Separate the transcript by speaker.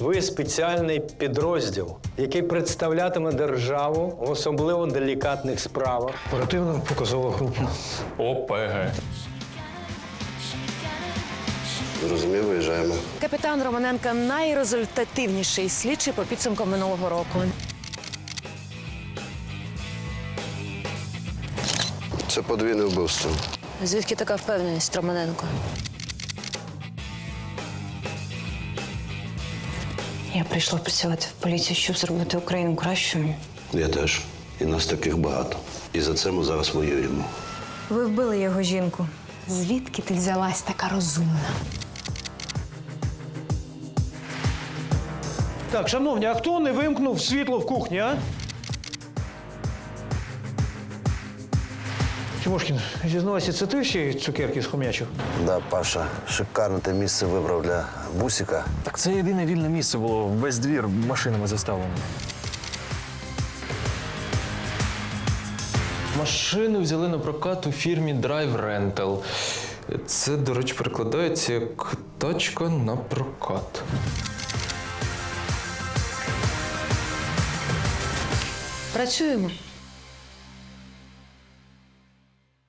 Speaker 1: Ви спеціальний підрозділ, який представлятиме державу в особливо делікатних справах.
Speaker 2: Оперативно показова група.
Speaker 3: ОПГ.
Speaker 4: Зрозумів, виїжджаємо.
Speaker 5: Капітан Романенка найрезультативніший слідчий по підсумкам минулого року.
Speaker 4: Це подвійне вбивство.
Speaker 5: Звідки така впевненість, Романенко?
Speaker 6: Я прийшла працювати в поліцію, щоб зробити Україну кращою.
Speaker 4: Я теж. І нас таких багато. І за це ми зараз воюємо.
Speaker 6: Ви вбили його жінку. Звідки ти взялась така розумна?
Speaker 2: Так, шановні, а хто не вимкнув світло в кухні, а? Тимошкін, зізнавайся, це ти ще цукерки схом'ячив?
Speaker 4: Да, Паша, шикарне ти місце вибрав для бусика.
Speaker 7: Так це єдине вільне місце було. Весь двір машинами заставлено.
Speaker 3: Машину взяли на прокат у фірмі Drive Rental. Це, до речі, перекладається як тачка на прокат.
Speaker 5: Працюємо.